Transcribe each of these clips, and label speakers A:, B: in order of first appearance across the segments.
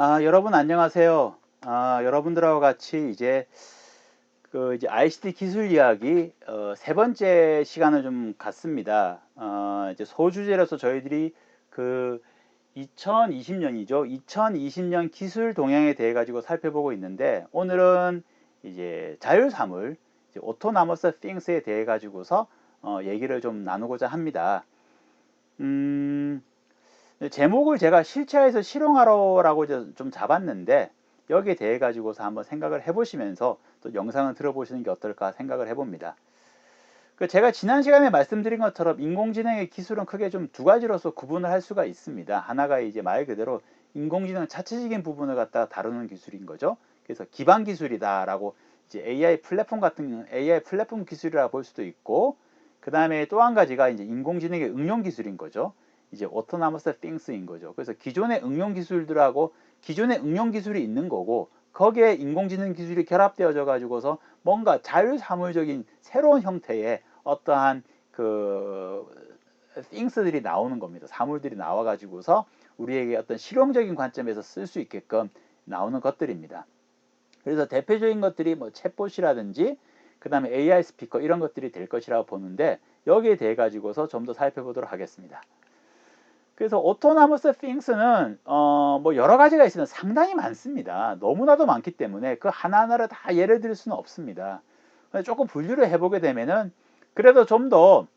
A: 아, 여러분 안녕하세요. 아, 여러분들하고 같이 이제 그 이제 ICT 기술 이야기 어, 세 번째 시간을 좀 갖습니다. 어, 이제 소주제로서 저희들이 그 2020년이죠. 2020년 기술 동향에 대해 가지고 살펴보고 있는데 오늘은 이제 자율사물, 오토나머스 띵스에 대해 가지고서 어, 얘기를 좀 나누고자 합니다. 음, 제목을 제가 실차에서 실용하러라고 좀 잡았는데 여기에 대해 가지고서 한번 생각을 해보시면서 또 영상을 들어보시는 게 어떨까 생각을 해봅니다. 그 제가 지난 시간에 말씀드린 것처럼 인공지능의 기술은 크게 좀 두 가지로서 구분을 할 수가 있습니다. 하나가 이제 말 그대로 인공지능 자체적인 부분을 갖다가 다루는 기술인 거죠. 그래서 기반 기술이다라고 이제 AI 플랫폼 같은 AI 플랫폼 기술이라 볼 수도 있고 그 다음에 또 한 가지가 이제 인공지능의 응용 기술인 거죠. 이제 오토나머스 띵스인 거죠. 그래서 기존의 응용 기술들하고 기존의 응용 기술이 있는 거고 거기에 인공지능 기술이 결합되어져 가지고서 뭔가 자율사물적인 새로운 형태의 어떠한 그 띵스들이 나오는 겁니다. 사물들이 나와 가지고서 우리에게 어떤 실용적인 관점에서 쓸 수 있게끔 나오는 것들입니다. 그래서 대표적인 것들이 뭐 챗봇이라든지 그 다음에 AI 스피커 이런 것들이 될 것이라고 보는데 여기에 대해 가지고서 좀 더 살펴보도록 하겠습니다. 그래서 오토나머스 핑스는 어, 뭐 여러 가지가 있으면 상당히 많습니다. 너무나도 많기 때문에 그 하나하나를 다 예를 들 수는 없습니다. 조금 분류를 해보게 되면은 그래도 좀 더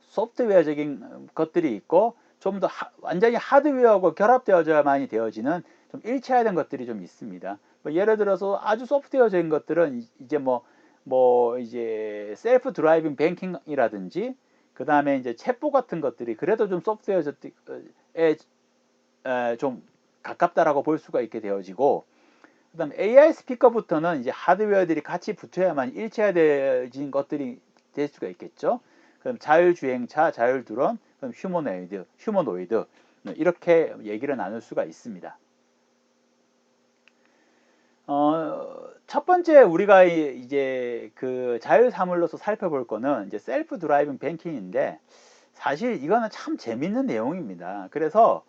A: 소프트웨어적인 것들이 있고 좀 더 완전히 하드웨어하고 결합되어져야만이 되어지는 좀 일체화된 것들이 좀 있습니다. 뭐 예를 들어서 아주 소프트웨어적인 것들은 이제 뭐뭐 뭐 이제 셀프 드라이빙 뱅킹이라든지 그 다음에 이제 챗보 같은 것들이 그래도 좀 소프트웨어에 좀 가깝다라고 볼 수가 있게 되어지고 그 다음 AI 스피커부터는 이제 하드웨어들이 같이 붙어야만 일체화되어진 것들이 될 수가 있겠죠. 그럼 자율주행차, 자율드론, 그럼 휴머노이드, 휴머노이드 이렇게 얘기를 나눌 수가 있습니다. 어, 첫 번째 우리가 이제 그 자율 사물로서 살펴볼 거는 이제 셀프 드라이빙 뱅킹인데 사실 이거는 참 재밌는 내용입니다. 그래서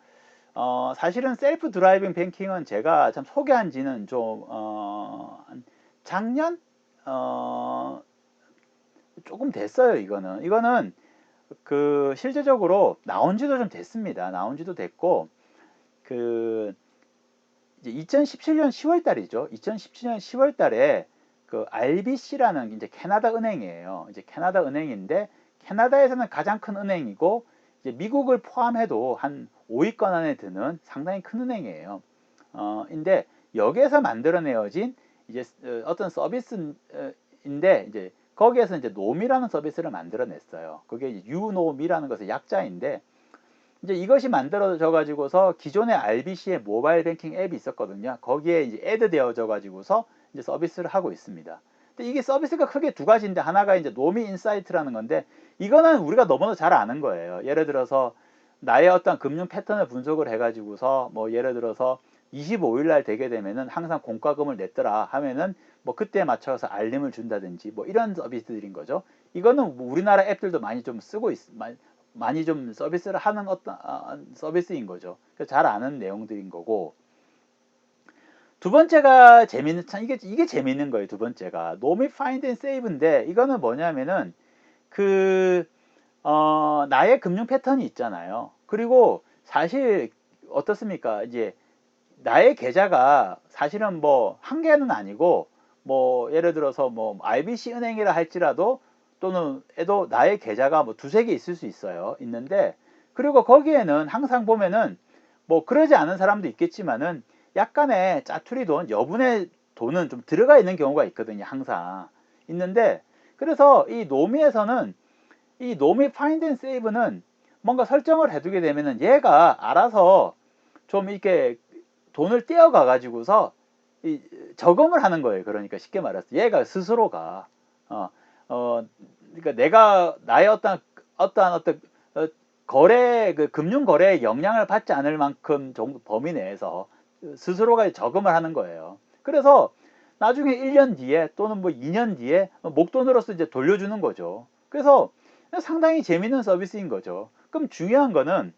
A: 어 사실은 셀프 드라이빙 뱅킹은 제가 참 소개한 지는 좀 어 작년 어 조금 됐어요, 이거는. 이거는 그 실제적으로 나온 지도 좀 됐습니다. 나온 지도 됐고 그 이제 2017년 10월 달이죠. 2017년 10월 달에 그 RBC라는 이제 캐나다 은행이에요. 이제 캐나다 은행인데 캐나다에서는 가장 큰 은행이고 이제 미국을 포함해도 한 5위권 안에 드는 상당히 큰 은행이에요. 어, 인데 여기에서 만들어내어진 이제 어, 어떤 서비스인데 이제 거기에서 이제 노미라는 서비스를 만들어냈어요. 그게 유노미라는 것의 약자인데 이제 이것이 만들어져 가지고서 기존의 RBC의 모바일 뱅킹 앱이 있었거든요. 거기에 이제 애드 되어져 가지고서 이제 서비스를 하고 있습니다. 근데 이게 서비스가 크게 두 가지인데 하나가 이제 노미 인사이트라는 건데 이거는 우리가 너무나 잘 아는 거예요. 예를 들어서 나의 어떤 금융 패턴을 분석을 해 가지고서 뭐 예를 들어서 25일 날 되게 되면은 항상 공과금을 냈더라 하면은 뭐 그때에 맞춰서 알림을 준다든지 뭐 이런 서비스들인 거죠. 이거는 뭐 우리나라 앱들도 많이 좀 쓰고 있, 많이 좀 서비스를 하는 어떤 어, 서비스인 거죠. 잘 아는 내용들인 거고. 두 번째가 재밌는 참 이게 이게 재밌는 거예요. 두 번째가 노미 파인드 앤 세이브인데 이거는 뭐냐면은 그 어, 나의 금융 패턴이 있잖아요. 그리고 사실 어떻습니까? 이제 나의 계좌가 사실은 뭐 한 개는 아니고 뭐 예를 들어서 뭐 IBC 은행이라 할지라도 또는 에도 나의 계좌가 뭐 두세 개 있을 수 있어요. 있는데 그리고 거기에는 항상 보면은 뭐 그러지 않은 사람도 있겠지만은 약간의 짜투리 돈, 여분의 돈은 좀 들어가 있는 경우가 있거든요. 항상 있는데 그래서 이 노미에서는 이 노미 파인드 앤 세이브는 뭔가 설정을 해두게 되면은 얘가 알아서 좀 이렇게 돈을 떼어가 가지고서 이 저금을 하는 거예요. 그러니까 쉽게 말해서 얘가 스스로가 어, 어, 그러니까 내가 나의 어떤 어떠한 어떤 어, 거래 그 금융 거래에 영향을 받지 않을 만큼 정도 범위 내에서 스스로가 저금을 하는 거예요. 그래서 나중에 1년 뒤에 또는 뭐 2년 뒤에 목돈으로서 이제 돌려주는 거죠. 그래서 상당히 재밌는 서비스인 거죠. 그럼 중요한 거는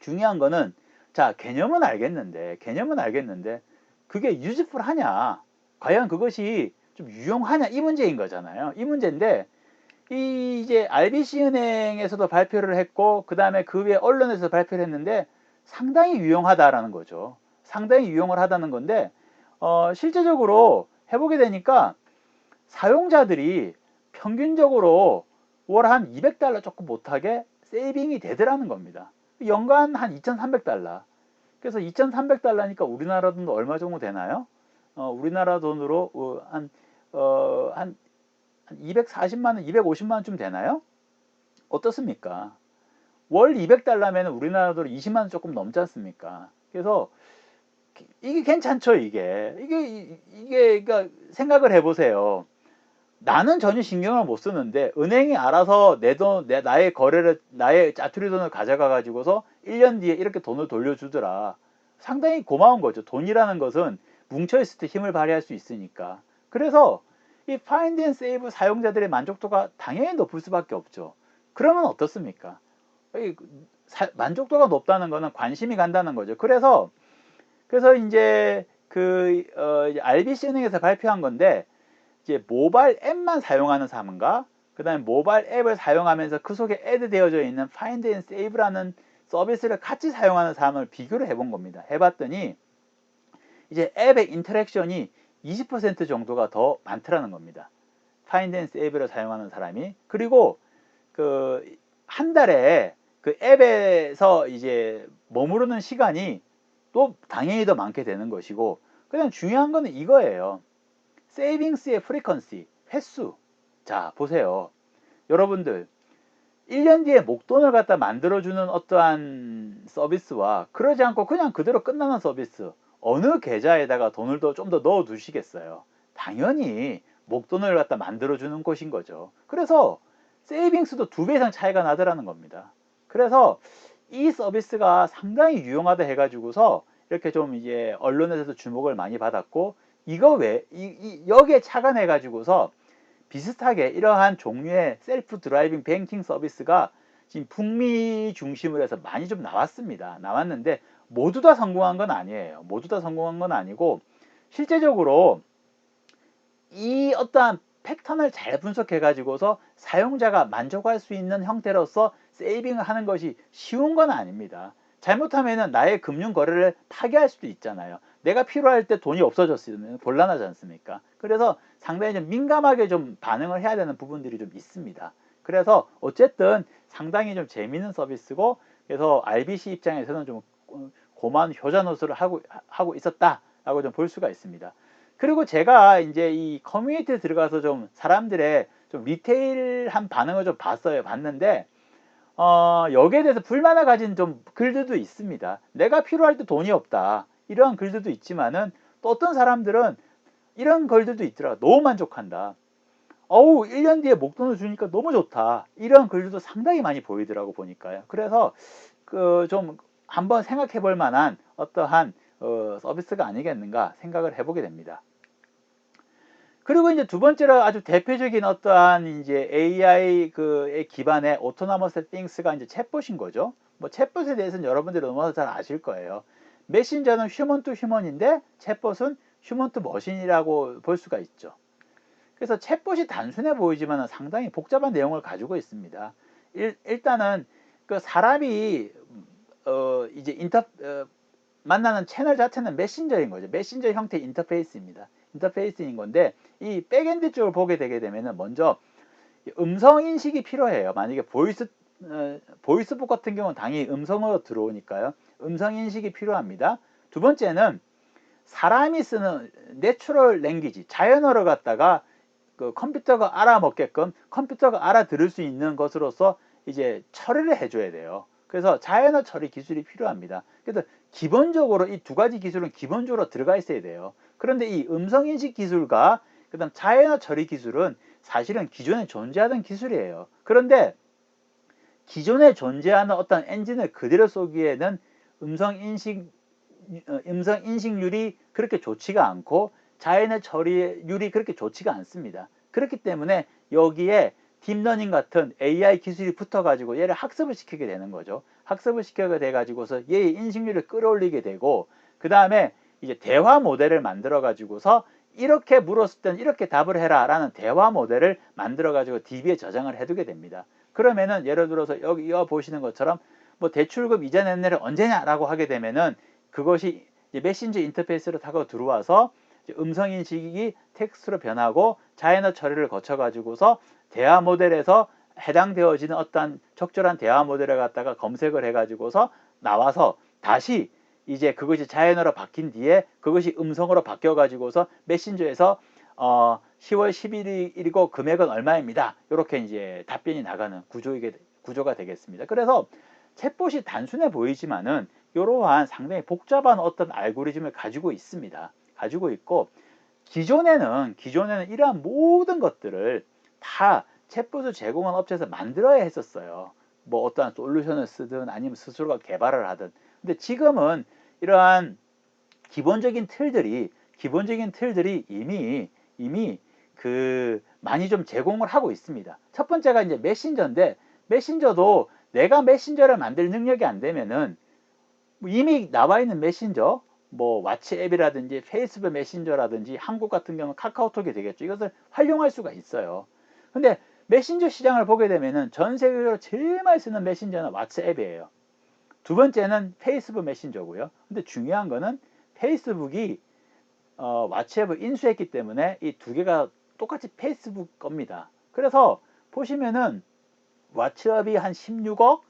A: 중요한 거는 자, 개념은 알겠는데, 개념은 알겠는데, 그게 유즈풀 하냐? 과연 그것이 좀 유용하냐? 이 문제인 거잖아요. 이 문제인데, 이 이제 RBC 은행에서도 발표를 했고, 그 다음에 그 외 언론에서 발표를 했는데, 상당히 유용하다라는 거죠. 상당히 유용을 하다는 건데, 어, 실제적으로 해보게 되니까, 사용자들이 평균적으로 월 한 200달러 조금 못하게 세이빙이 되더라는 겁니다. 연간 한 2,300달러. 그래서 2,300달러니까 우리나라 돈도 얼마 정도 되나요? 어, 우리나라 돈으로 어, 한, 어, 한, 한 240만 원, 250만 원쯤 되나요? 어떻습니까? 월 200달러면 우리나라 돈으로 20만 원 조금 넘지 않습니까? 그래서 이게 괜찮죠, 이게. 이게, 이게, 그러니까 생각을 해보세요. 나는 전혀 신경을 못 쓰는데 은행이 알아서 내 돈, 내 나의 거래를 나의 짜투리 돈을 가져가 가지고서 1년 뒤에 이렇게 돈을 돌려주더라. 상당히 고마운 거죠. 돈이라는 것은 뭉쳐 있을 때 힘을 발휘할 수 있으니까. 그래서 이 파인드 앤 세이브 사용자들의 만족도가 당연히 높을 수밖에 없죠. 그러면 어떻습니까? 만족도가 높다는 거는 관심이 간다는 거죠. 그래서 그래서 이제 그 어, RBC 은행에서 발표한 건데 이제 모바일 앱만 사용하는 사람과 그다음에 모바일 앱을 사용하면서 그 속에 애드되어져 있는 Find and Save라는 서비스를 같이 사용하는 사람을 비교를 해본 겁니다. 해봤더니 이제 앱의 인터랙션이 20% 정도가 더 많더라는 겁니다. And Save를 사용하는 사람이 그리고 그 한 달에 그 앱에서 이제 머무르는 시간이 또 당연히 더 많게 되는 것이고 그냥 중요한 거는 이거예요. 세이빙스의 프리퀀시, 횟수. 자, 보세요. 여러분들, 1년 뒤에 목돈을 갖다 만들어주는 어떠한 서비스와 그러지 않고 그냥 그대로 끝나는 서비스, 어느 계좌에다가 돈을 더 좀 더 넣어 두시겠어요? 당연히 목돈을 갖다 만들어 주는 곳인 거죠. 그래서 세이빙스도 두 배 이상 차이가 나더라는 겁니다. 그래서 이 서비스가 상당히 유용하다 해가지고서 이렇게 좀 이제 언론에서도 주목을 많이 받았고 이거 왜 이, 이, 여기에 착안해 가지고서 비슷하게 이러한 종류의 셀프 드라이빙 뱅킹 서비스가 지금 북미 중심으로 해서 많이 좀 나왔습니다. 나왔는데 모두 다 성공한 건 아니에요. 모두 다 성공한 건 아니고 실제적으로 이 어떠한 패턴을 잘 분석해 가지고서 사용자가 만족할 수 있는 형태로서 세이빙을 하는 것이 쉬운 건 아닙니다. 잘못하면 나의 금융 거래를 파괴할 수도 있잖아요. 내가 필요할 때 돈이 없어졌으면 곤란하지 않습니까? 그래서 상당히 좀 민감하게 좀 반응을 해야 되는 부분들이 좀 있습니다. 그래서 어쨌든 상당히 좀 재미있는 서비스고 그래서 RBC 입장에서는 좀 고마운 효자 노릇을 하고 하고 있었다라고 좀 볼 수가 있습니다. 그리고 제가 이제 이 커뮤니티에 들어가서 좀 사람들의 좀 리테일한 반응을 좀 봤어요. 봤는데 어, 여기에 대해서 불만을 가진 좀 글들도 있습니다. 내가 필요할 때 돈이 없다. 이러한 글들도 있지만은 또 어떤 사람들은 이런 글들도 있더라. 너무 만족한다. 어우, 1년 뒤에 목돈을 주니까 너무 좋다. 이런 글들도 상당히 많이 보이더라고 보니까요. 그래서 그 좀 한번 생각해 볼 만한 어떠한 어, 서비스가 아니겠는가 생각을 해보게 됩니다. 그리고 이제 두 번째로 아주 대표적인 어떠한 이제 AI 그에 기반의 오토나머스 띵스가 이제 챗봇인 거죠. 뭐 챗봇에 대해서는 여러분들이 너무 잘 아실 거예요. 메신저는 휴먼 투 휴먼인데 챗봇은 휴먼 투 머신이라고 볼 수가 있죠. 그래서 챗봇이 단순해 보이지만 상당히 복잡한 내용을 가지고 있습니다. 일, 단은그 사람이 어 이제 인터 어, 만나는 채널 자체는 메신저인 거죠. 메신저 형태의 인터페이스입니다. 인터페이스인 건데 이 백엔드 쪽을 보게 되게 되면은 먼저 음성 인식이 필요해요. 만약에 보이스 어, 보이스북 같은 경우는 당연히 음성으로 들어오니까요. 음성 인식이 필요합니다. 두 번째는 사람이 쓰는 내추럴 랭귀지, 자연어를 갖다가 그 컴퓨터가 알아먹게끔 컴퓨터가 알아들을 수 있는 것으로서 이제 처리를 해줘야 돼요. 그래서 자연어 처리 기술이 필요합니다. 그래서 기본적으로 이 두 가지 기술은 기본적으로 들어가 있어야 돼요. 그런데 이 음성 인식 기술과 그다음 자연어 처리 기술은 사실은 기존에 존재하던 기술이에요. 그런데 기존에 존재하는 어떤 엔진을 그대로 쏘기에는 음성 인식 어, 음성 인식률이 그렇게 좋지가 않고 자연의 처리율이 그렇게 좋지가 않습니다. 그렇기 때문에 여기에 딥러닝 같은 AI 기술이 붙어가지고 얘를 학습을 시키게 되는 거죠. 학습을 시키게 돼가지고서 얘의 인식률을 끌어올리게 되고 그 다음에 이제 대화 모델을 만들어 가지고서 이렇게 물었을 때는 이렇게 답을 해라 라는 대화 모델을 만들어 가지고 DB에 저장을 해두게 됩니다. 그러면은 예를 들어서 여기 이어 보시는 것처럼 뭐 대출금 이자 냈네를 언제냐라고 하게 되면은 그것이 메신저 인터페이스로 타고 들어와서 음성 인식이 텍스트로 변하고 자연어 처리를 거쳐 가지고서 대화 모델에서 해당되어지는 어떤 적절한 대화 모델을 갖다가 검색을 해 가지고서 나와서 다시 이제 그것이 자연어로 바뀐 뒤에 그것이 음성으로 바뀌어 가지고서 메신저에서 어 10월 11일이고 금액은 얼마입니다. 이렇게 이제 답변이 나가는 구조이게 구조가 되겠습니다. 그래서 챗봇이 단순해 보이지만은 이러한 상당히 복잡한 어떤 알고리즘을 가지고 있습니다. 가지고 있고 기존에는 기존에는 이러한 모든 것들을 다 챗봇을 제공한 업체에서 만들어야 했었어요. 뭐 어떠한 솔루션을 쓰든 아니면 스스로가 개발을 하든. 근데 지금은 이러한 기본적인 틀들이 기본적인 틀들이 이미 이미 그 많이 좀 제공을 하고 있습니다. 첫 번째가 이제 메신저인데 메신저도 내가 메신저를 만들 능력이 안 되면은 뭐 이미 나와 있는 메신저 뭐 왓츠 앱이라든지 페이스북 메신저라든지 한국 같은 경우는 카카오톡이 되겠죠. 이것을 활용할 수가 있어요. 근데 메신저 시장을 보게 되면은 전 세계적으로 제일 많이 쓰는 메신저는 왓츠앱이에요. 두 번째는 페이스북 메신저고요. 근데 중요한 거는 페이스북이 어, 왓츠앱을 인수했기 때문에 이 두 개가 똑같이 페이스북 겁니다. 그래서 보시면은 왓츠앱이 한 16억,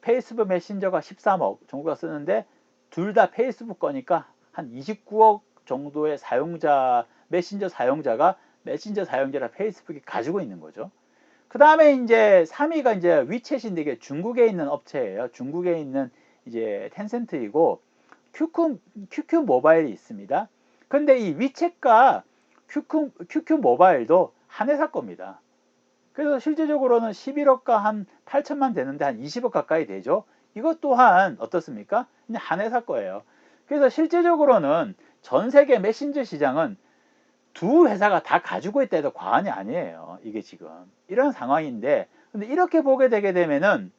A: 페이스북 메신저가 13억 정도가 쓰는데 둘 다 페이스북 거니까 한 29억 정도의 사용자 메신저 사용자가 메신저 사용자라 페이스북이 가지고 있는 거죠. 그 다음에 이제 3위가 이제 위챗인데 이게 중국에 있는 업체예요. 중국에 있는 이제 텐센트이고 큐큐 큐큐 모바일이 있습니다. 근데 이 위챗과 큐큐 큐큐 모바일도 한 회사 겁니다. 그래서 실제적으로는 11억과 한 8천만 되는데 한 20억 가까이 되죠. 이것 또한 어떻습니까? 한 회사 거예요. 그래서 실제적으로는 전 세계 메신저 시장은 두 회사가 다 가지고 있다 해도 과언이 아니에요. 이게 지금 이런 상황인데 근데 이렇게 보게 되게 되면은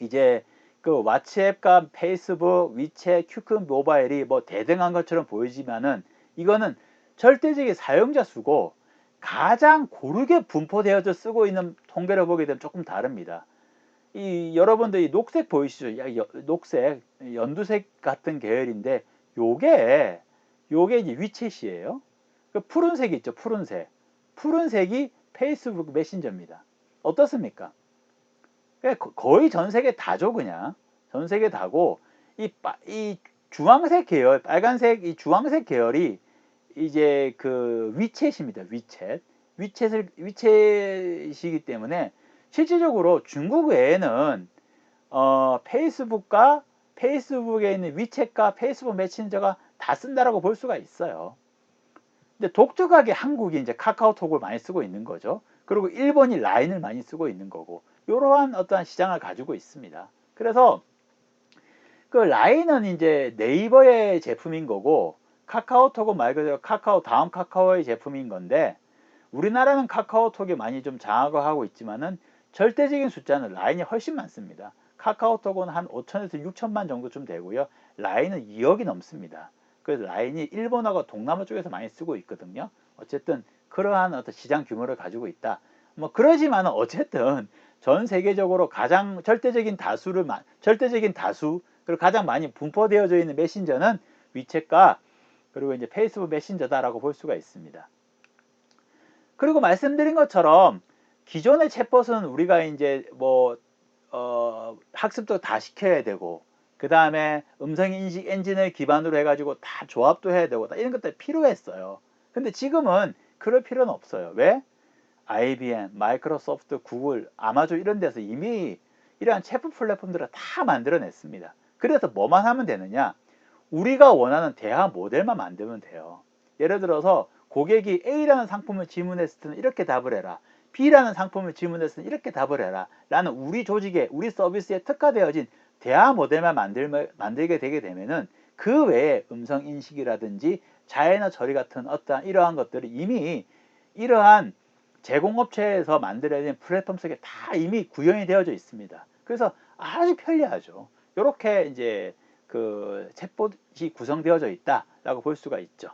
A: 이제 그 왓츠앱과 페이스북, 위챗, 큐큐 모바일이 뭐 대등한 것처럼 보이지만은 이거는 절대적인 사용자 수고 가장 고르게 분포되어져 쓰고 있는 통계를 보게 되면 조금 다릅니다. 이 여러분들 이 녹색 보이시죠? 야, 여, 녹색, 연두색 같은 계열인데 요게 요게 이제 위챗이에요. 그 푸른색 있죠? 푸른색. 푸른색이 페이스북 메신저입니다. 어떻습니까? 거의 전 세계 다죠, 그냥. 전 세계 다고, 이, 이 주황색 계열, 빨간색, 이 주황색 계열이 이제 그 위챗입니다. 위챗. 위챗을, 위챗이기 때문에 실질적으로 중국 외에는 어, 페이스북과 페이스북에 있는 위챗과 페이스북 메신저가 다 쓴다라고 볼 수가 있어요. 근데 독특하게 한국이 이제 카카오톡을 많이 쓰고 있는 거죠. 그리고 일본이 라인을 많이 쓰고 있는 거고 이러한 어떠한 시장을 가지고 있습니다. 그래서 그 라인은 이제 네이버의 제품인 거고 카카오톡은 말 그대로 카카오 다음 카카오의 제품인 건데 우리나라는 카카오톡이 많이 좀 장악을 하고 있지만은 절대적인 숫자는 라인이 훨씬 많습니다. 카카오톡은 한 5천에서 6천만 정도쯤 되고요. 라인은 2억이 넘습니다. 그래서 라인이 일본하고 동남아 쪽에서 많이 쓰고 있거든요. 어쨌든 그러한 어떤 시장 규모를 가지고 있다. 뭐 그러지만 어쨌든 전 세계적으로 가장 절대적인 다수를 절대적인 다수 그리고 가장 많이 분포되어져 있는 메신저는 위챗과 그리고 이제 페이스북 메신저다라고 볼 수가 있습니다. 그리고 말씀드린 것처럼 기존의 챗봇은 우리가 이제 뭐 어, 학습도 다 시켜야 되고 그 다음에 음성 인식 엔진을 기반으로 해가지고 다 조합도 해야 되고 이런 것들 필요했어요. 근데 지금은 그럴 필요는 없어요. 왜? IBM, 마이크로소프트, 구글, 아마존 이런 데서 이미 이러한 챗봇 플랫폼들을 다 만들어냈습니다. 그래서 뭐만 하면 되느냐? 우리가 원하는 대화 모델만 만들면 돼요. 예를 들어서 고객이 A라는 상품을 질문했을 때는 이렇게 답을 해라. B라는 상품을 질문했을 때는 이렇게 답을 해라. 라는 우리 조직에, 우리 서비스에 특화되어진 대화 모델만 만들, 만들게 되게 되면은 그 외에 음성 인식이라든지 자연어 처리 같은 어떠한 이러한 것들이 이미 이러한 제공업체에서 만들어진 플랫폼 속에 다 이미 구현이 되어져 있습니다. 그래서 아주 편리하죠. 이렇게 이제 그 챗봇이 구성되어져 있다라고 볼 수가 있죠.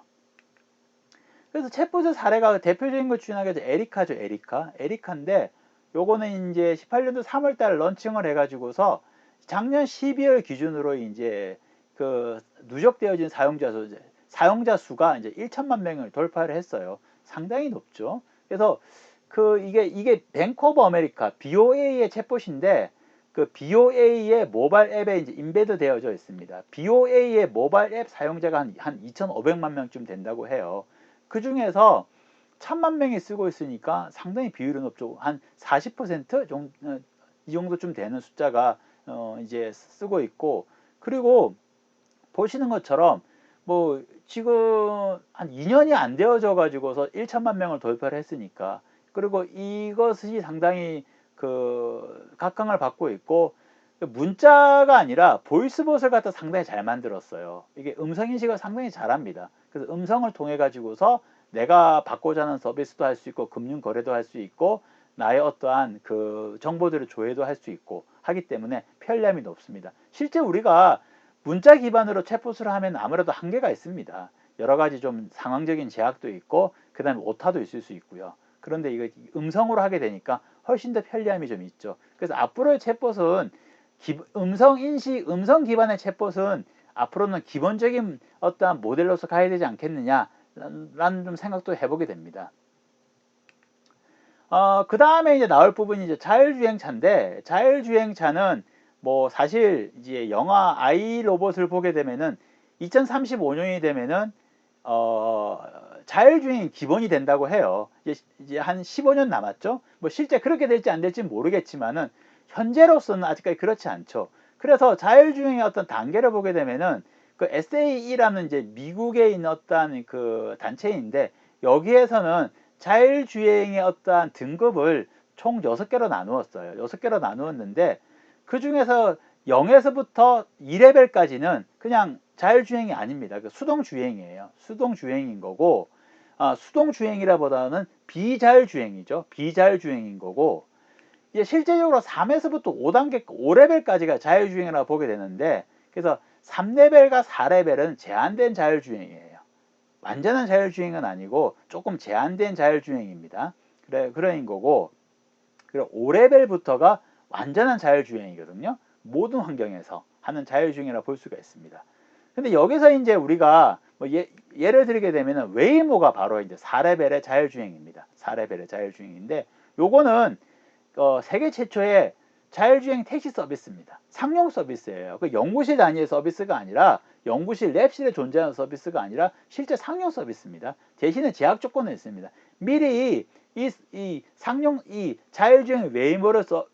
A: 그래서 챗봇의 사례가 대표적인 것 중에 하나가 에리카죠, 에리카. 에리카인데 요거는 이제 18년도 3월 달 런칭을 해가지고서 작년 12월 기준으로 이제 그 누적되어진 사용자 수, 사용자 수가 이제 1천만 명을 돌파를 했어요. 상당히 높죠. 그래서 그 이게 이게 뱅크 오브 아메리카 BOA의 챗봇인데 그 BOA의 모바일 앱에 이제 인베드 되어져 있습니다. BOA의 모바일 앱 사용자가 한, 한 2,500만 명쯤 된다고 해요. 그 중에서 천만 명이 쓰고 있으니까 상당히 비율은 높죠. 한 40% 정도, 어, 이 정도쯤 되는 숫자가 어, 이제 쓰고 있고 그리고 보시는 것처럼 뭐 지금 한 2년이 안 되어져 가지고서 1천만 명을 돌파를 했으니까 그리고 이것이 상당히 그 각광을 받고 있고 문자가 아니라 보이스봇을 갖다 상당히 잘 만들었어요. 이게 음성 인식을 상당히 잘합니다. 그래서 음성을 통해 가지고서 내가 받고자 하는 서비스도 할 수 있고 금융 거래도 할 수 있고 나의 어떠한 그 정보들을 조회도 할 수 있고 하기 때문에 편리함이 높습니다. 실제 우리가 문자 기반으로 챗봇을 하면 아무래도 한계가 있습니다. 여러 가지 좀 상황적인 제약도 있고 그다음에 오타도 있을 수 있고요. 그런데 이거 음성으로 하게 되니까 훨씬 더 편리함이 좀 있죠. 그래서 앞으로의 챗봇은 기, 음성 인식, 음성 기반의 챗봇은 앞으로는 기본적인 어떠한 모델로서 가야 되지 않겠느냐 라는 좀 생각도 해보게 됩니다. 어, 그 다음에 이제 나올 부분이 이제 자율주행차인데, 자율주행차는 뭐 사실 이제 영화 아이 로봇을 보게 되면은 2035년이 되면은 어, 자율주행이 기본이 된다고 해요. 이제, 이제 한 15년 남았죠. 뭐 실제 그렇게 될지 안 될지 모르겠지만은 현재로서는 아직까지 그렇지 않죠. 그래서 자율주행의 어떤 단계를 보게 되면은 그 SAE라는 이제 미국에 있는 어떠한 그 단체인데 여기에서는 자율주행의 어떠한 등급을 총 6개로 나누었어요. 6개로 나누었는데 그 중에서 0에서부터 2레벨까지는 그냥 자율주행이 아닙니다. 그 수동주행이에요. 수동주행인 거고, 아, 수동주행이라 보다는 비자율주행이죠. 비자율주행인 거고, 이제 실제적으로 3에서부터 5단계, 5레벨까지가 자율주행이라고 보게 되는데, 그래서 3레벨과 4레벨은 제한된 자율주행이에요. 완전한 자율주행은 아니고 조금 제한된 자율주행입니다. 그래, 그런 거고, 그리고 5레벨부터가 완전한 자율주행이거든요. 모든 환경에서 하는 자율주행이라고 볼 수가 있습니다. 근데 여기서 이제 우리가 뭐 예, 를 들게 되면 웨이모가 바로 이제 4레벨의 자율주행입니다. 4레벨의 자율주행인데 요거는 어, 세계 최초의 자율주행 택시 서비스입니다. 상용 서비스예요. 그 연구실 단위의 서비스가 아니라 연구실 랩실에 존재하는 서비스가 아니라 실제 상용 서비스입니다. 대신에 제약 조건은 있습니다. 미리 이, 이 상용 이 자율주행 웨이모를 서,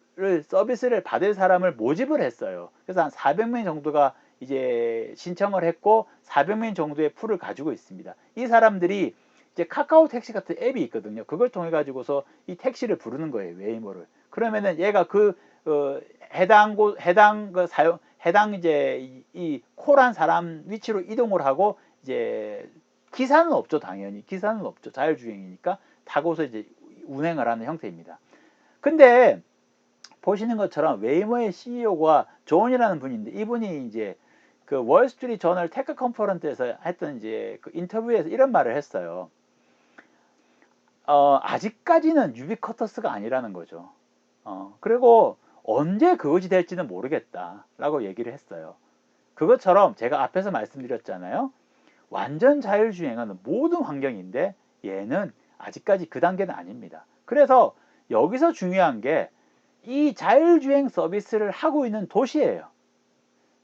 A: 서비스를 받을 사람을 모집을 했어요. 그래서 한 400명 정도가 이제 신청을 했고 400명 정도의 풀을 가지고 있습니다. 이 사람들이 이제 카카오 택시 같은 앱이 있거든요. 그걸 통해 가지고서 이 택시를 부르는 거예요. 웨이모를. 그러면은 얘가 그 어, 해당 곳 해당 그 사용 해당 이제 이, 이 콜한 사람 위치로 이동을 하고 이제 기사는 없죠 당연히 기사는 없죠 자율주행이니까 타고서 이제 운행을 하는 형태입니다. 근데 보시는 것처럼 웨이모의 CEO가 존이라는 분인데 이분이 이제 그 월스트리트 저널 테크 컨퍼런스에서 했던 이제 그 인터뷰에서 이런 말을 했어요. 어, 아직까지는 유비쿼터스가 아니라는 거죠. 어, 그리고 언제 그것이 될지는 모르겠다라고 얘기를 했어요. 그것처럼 제가 앞에서 말씀드렸잖아요. 완전 자율주행은 모든 환경인데 얘는 아직까지 그 단계는 아닙니다. 그래서 여기서 중요한 게 이 자율주행 서비스를 하고 있는 도시예요.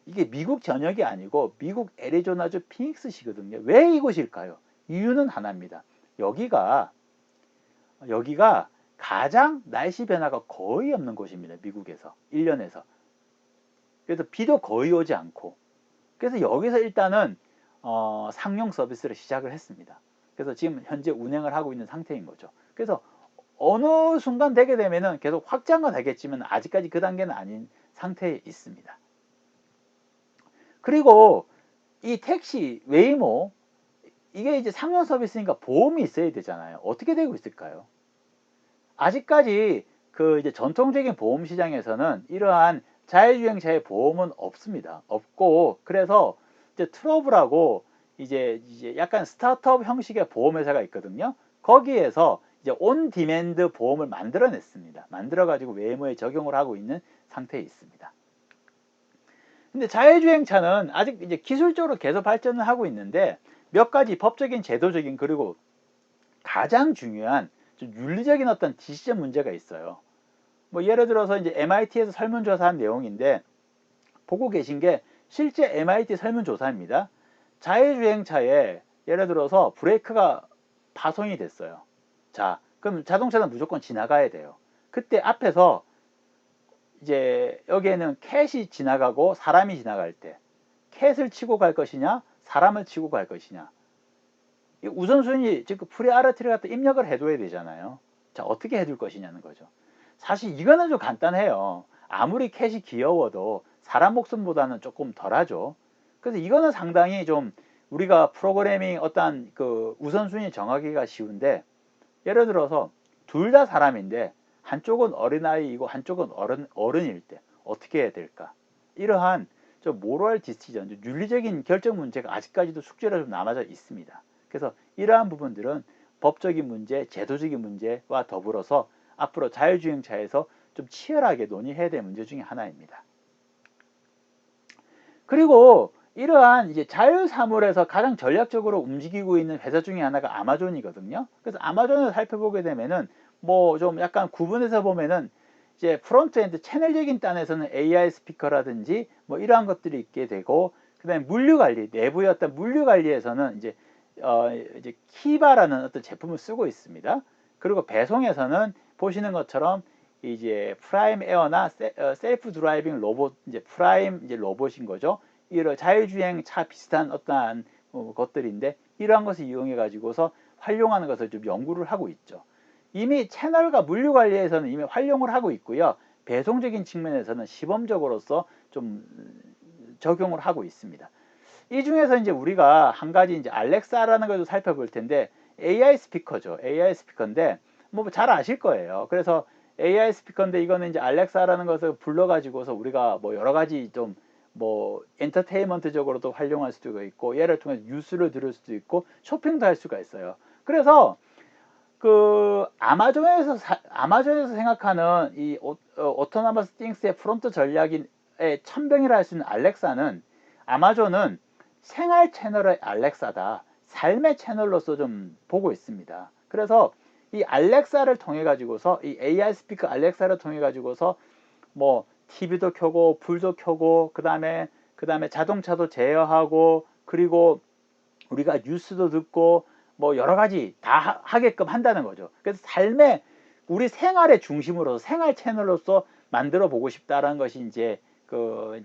A: 이게 미국 전역이 아니고 미국 애리조나주 피닉스시거든요. 왜 이곳일까요? 이유는 하나입니다. 여기가 여기가 가장 날씨 변화가 거의 없는 곳입니다. 미국에서 1년에서. 그래서 비도 거의 오지 않고 그래서 여기서 일단은 어, 상용 서비스를 시작을 했습니다. 그래서 지금 현재 운행을 하고 있는 상태인 거죠. 그래서 어느 순간 되게 되면은 계속 확장은 되겠지만 아직까지 그 단계는 아닌 상태에 있습니다. 그리고 이 택시 웨이모 이게 이제 상용 서비스니까 보험이 있어야 되잖아요. 어떻게 되고 있을까요? 아직까지 그 이제 전통적인 보험 시장에서는 이러한 자율주행차의 보험은 없습니다. 없고 그래서 이제 트러블하고 이제 이제 약간 스타트업 형식의 보험 회사가 있거든요. 거기에서 이제 온 디맨드 보험을 만들어냈습니다. 만들어 가지고 외모에 적용을 하고 있는 상태에 있습니다. 근데 자율주행차는 아직 이제 기술적으로 계속 발전을 하고 있는데 몇 가지 법적인 제도적인 그리고 가장 중요한 좀 윤리적인 어떤 디시전 문제가 있어요. 뭐 예를 들어서 이제 MIT에서 설문조사한 내용인데 보고 계신 게 실제 MIT 설문조사입니다. 자율주행차에 예를 들어서 브레이크가 파손이 됐어요. 자, 그럼 자동차는 무조건 지나가야 돼요. 그때 앞에서 이제 여기에는 캣이 지나가고 사람이 지나갈 때 캣을 치고 갈 것이냐 사람을 치고 갈 것이냐 우선순위 즉 프리아르티를 갖다 입력을 해둬야 되잖아요. 자 어떻게 해둘 것이냐는 거죠. 사실 이거는 좀 간단해요. 아무리 캣이 귀여워도 사람 목숨보다는 조금 덜하죠. 그래서 이거는 상당히 좀 우리가 프로그래밍 어떤 그 우선순위 정하기가 쉬운데 예를 들어서 둘 다 사람인데 한쪽은 어린아이이고 한쪽은 어른, 어른일 때 어떻게 해야 될까? 이러한 좀 모럴 디시전, 윤리적인 결정 문제가 아직까지도 숙제로 좀 남아져 있습니다. 그래서 이러한 부분들은 법적인 문제, 제도적인 문제와 더불어서 앞으로 자율주행차에서 좀 치열하게 논의해야 될 문제 중에 하나입니다. 그리고 이러한 이제 자율사물에서 가장 전략적으로 움직이고 있는 회사 중에 하나가 아마존이거든요. 그래서 아마존을 살펴보게 되면은 뭐 좀 약간 구분해서 보면은 이제 프론트엔드 채널적인 단에서는 AI 스피커라든지 뭐 이러한 것들이 있게 되고 그다음에 물류 관리 내부의 어떤 물류 관리에서는 이제 어 이제 키바라는 어떤 제품을 쓰고 있습니다. 그리고 배송에서는 보시는 것처럼 이제 프라임 에어나 어, 셀프 드라이빙 로봇 이제 프라임 이제 로봇인 거죠. 이런 자율주행 차 비슷한 어떠한 어, 것들인데 이러한 것을 이용해 가지고서 활용하는 것을 좀 연구를 하고 있죠. 이미 채널과 물류 관리에서는 이미 활용을 하고 있고요. 배송적인 측면에서는 시범적으로서 좀 적용을 하고 있습니다. 이 중에서 이제 우리가 한 가지 이제 알렉사라는 것도 살펴볼 텐데 AI 스피커죠. AI 스피커인데 뭐 잘 아실 거예요. 그래서 AI 스피커인데 이거는 이제 알렉사라는 것을 불러가지고서 우리가 뭐 여러 가지 좀 뭐 엔터테인먼트적으로도 활용할 수도 있고 얘를 통해서 뉴스를 들을 수도 있고 쇼핑도 할 수가 있어요. 그래서 그 아마존에서 사, 아마존에서 생각하는 이 오, 어, 띵스의 프론트 전략인 천병이라 할 수 있는 알렉사는 아마존은 생활 채널의 알렉사다. 삶의 채널로서 좀 보고 있습니다. 그래서 이 알렉사를 통해 가지고서 이 AI 스피커 알렉사를 통해 가지고서 뭐 TV도 켜고 불도 켜고 그다음에 그다음에 자동차도 제어하고 그리고 우리가 뉴스도 듣고 뭐 여러 가지 다 하게끔 한다는 거죠. 그래서 삶의 우리 생활의 중심으로서 생활 채널로서 만들어 보고 싶다라는 것이 이제 그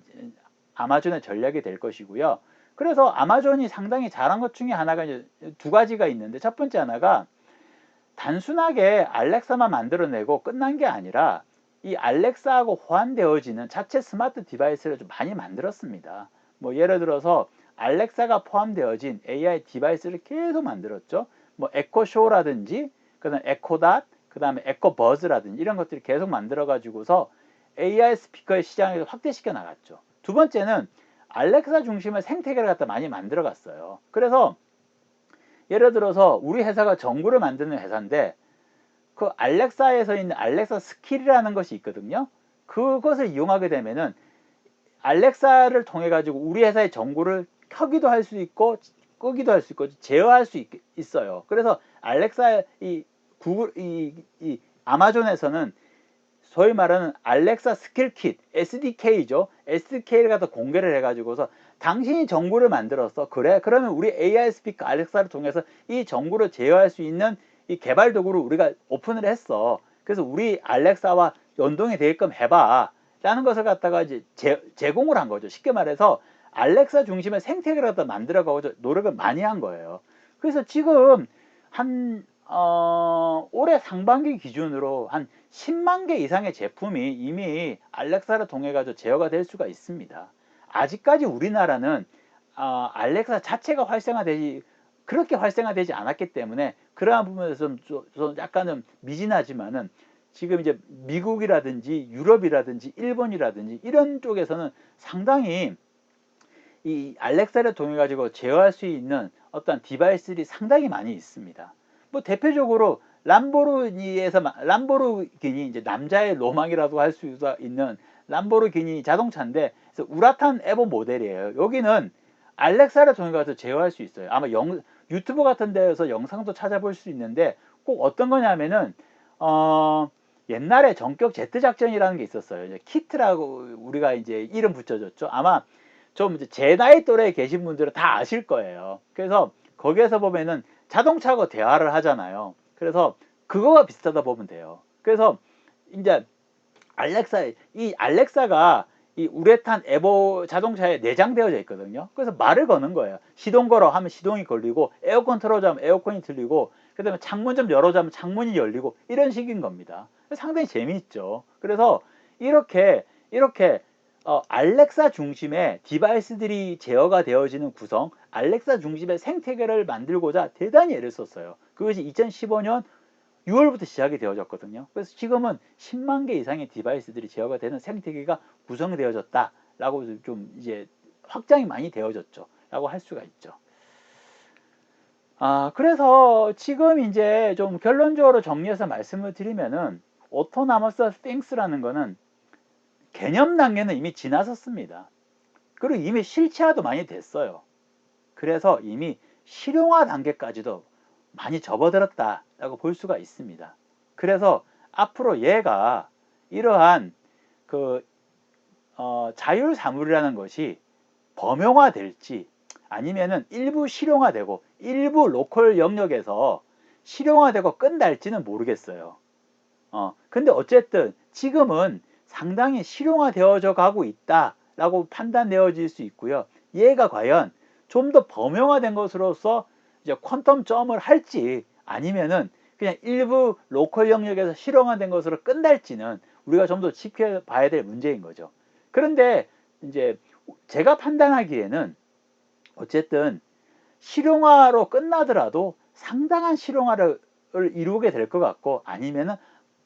A: 아마존의 전략이 될 것이고요. 그래서 아마존이 상당히 잘한 것 중에 하나가 두 가지가 있는데 첫 번째 하나가 단순하게 알렉사만 만들어내고 끝난 게 아니라 이 알렉사하고 호환되어지는 자체 스마트 디바이스를 좀 많이 만들었습니다. 뭐 예를 들어서 알렉사가 포함되어진 AI 디바이스를 계속 만들었죠. 뭐 에코쇼라든지 그다음 에코닷, 그다음에 에코버즈라든지 이런 것들을 계속 만들어 가지고서 AI 스피커의 시장을 확대시켜 나갔죠. 두 번째는 알렉사 중심의 생태계를 갖다 많이 만들어 갔어요. 그래서 예를 들어서 우리 회사가 전구를 만드는 회사인데 그 알렉사에서 있는 알렉사 스킬이라는 것이 있거든요. 그것을 이용하게 되면은 알렉사를 통해 가지고 우리 회사의 전구를 켜기도 할 수 있고 끄기도 할 수 있고 제어할 수 있, 어요 그래서 알렉사 이 구글 이, 이 아마존에서는 소위 말하는 알렉사 스킬 킷 SDK죠. SDK를 갖다 공개를 해가지고서 당신이 정보를 만들었어. 그래? 그러면 우리 AI 스피커 알렉사를 통해서 이 정보를 제어할 수 있는 이 개발 도구를 우리가 오픈을 했어. 그래서 우리 알렉사와 연동이 되게끔 해봐. 라는 것을 갖다가 이제 제, 제공을 한 거죠. 쉽게 말해서 알렉사 중심의 생태계를 갖다 만들어가고 노력을 많이 한 거예요. 그래서 지금 한, 어, 올해 상반기 기준으로 한 10만 개 이상의 제품이 이미 알렉사를 통해 가지고 제어가 될 수가 있습니다. 아직까지 우리나라는 어, 알렉사 자체가 활성화되지 그렇게 활성화되지 않았기 때문에 그러한 부분에서 좀, 좀- 좀 약간은 미진하지만은 지금 이제 미국이라든지 유럽이라든지 일본이라든지 이런 쪽에서는 상당히 이 알렉사를 통해 가지고 제어할 수 있는 어떤 디바이스들이 상당히 많이 있습니다. 뭐 대표적으로 람보르기니에서 마- 람보르기니 이제 남자의 로망이라고 할 수 있는 람보르기니 자동차인데 우라탄 에보 모델이에요. 여기는 알렉사를 통해 가서 제어할 수 있어요. 아마 영, 유튜브 같은 데에서 영상도 찾아볼 수 있는데 꼭 어떤 거냐면은 어 옛날에 전격 제트 작전이라는 게 있었어요. 이제 키트라고 우리가 이제 이름 붙여줬죠. 아마 좀 제 나이 또래에 계신 분들은 다 아실 거예요. 그래서 거기에서 보면은 자동차하고 대화를 하잖아요. 그래서 그거와 비슷하다 보면 돼요. 그래서 이제 알렉사 이 알렉사가 이 우레탄 에보 자동차에 내장되어져 있거든요. 그래서 말을 거는 거예요. 시동 걸어 하면 시동이 걸리고 에어컨 틀어줘 하면 에어컨이 틀리고 그다음에 창문 좀 열어줘 하면 창문이 열리고 이런 식인 겁니다. 상당히 재미있죠. 그래서 이렇게 이렇게 어, 알렉사 중심의 디바이스들이 제어가 되어지는 구성, 알렉사 중심의 생태계를 만들고자 대단히 애를 썼어요. 그것이 2015년 6월부터 시작이 되어졌거든요. 그래서 지금은 10만 개 이상의 디바이스들이 제어가 되는 생태계가 구성되어졌다라고 좀 이제 확장이 많이 되어졌죠. 라고 할 수가 있죠. 아, 그래서 지금 이제 좀 결론적으로 정리해서 말씀을 드리면은 오토나머스 띵스라는 거는 개념 단계는 이미 지나섰습니다. 그리고 이미 실체화도 많이 됐어요. 그래서 이미 실용화 단계까지도 많이 접어들었다라고 볼 수가 있습니다. 그래서 앞으로 얘가 이러한 그 어, 자율 사물이라는 것이 범용화될지 아니면은 일부 실용화되고 일부 로컬 영역에서 실용화되고 끝날지는 모르겠어요. 어, 근데 어쨌든 지금은 상당히 실용화되어져 가고 있다라고 판단되어질 수 있고요. 얘가 과연 좀 더 범용화된 것으로서 이제 퀀텀 점을 할지 아니면은 그냥 일부 로컬 영역에서 실용화된 것으로 끝날지는 우리가 좀 더 지켜봐야 될 문제인 거죠. 그런데 이제 제가 판단하기에는 어쨌든 실용화로 끝나더라도 상당한 실용화를 이루게 될 것 같고 아니면은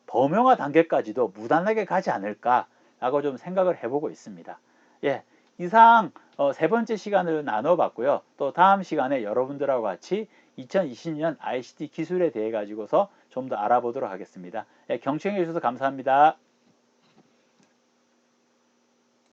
A: 범용화 단계까지도 무난하게 가지 않을까라고 좀 생각을 해보고 있습니다. 예, 이상 어, 세 번째 시간을 나눠봤고요. 또 다음 시간에 여러분들하고 같이 2020년 ICT 기술에 대해 가지고서 좀 더 알아보도록 하겠습니다. 예, 경청해 주셔서 감사합니다.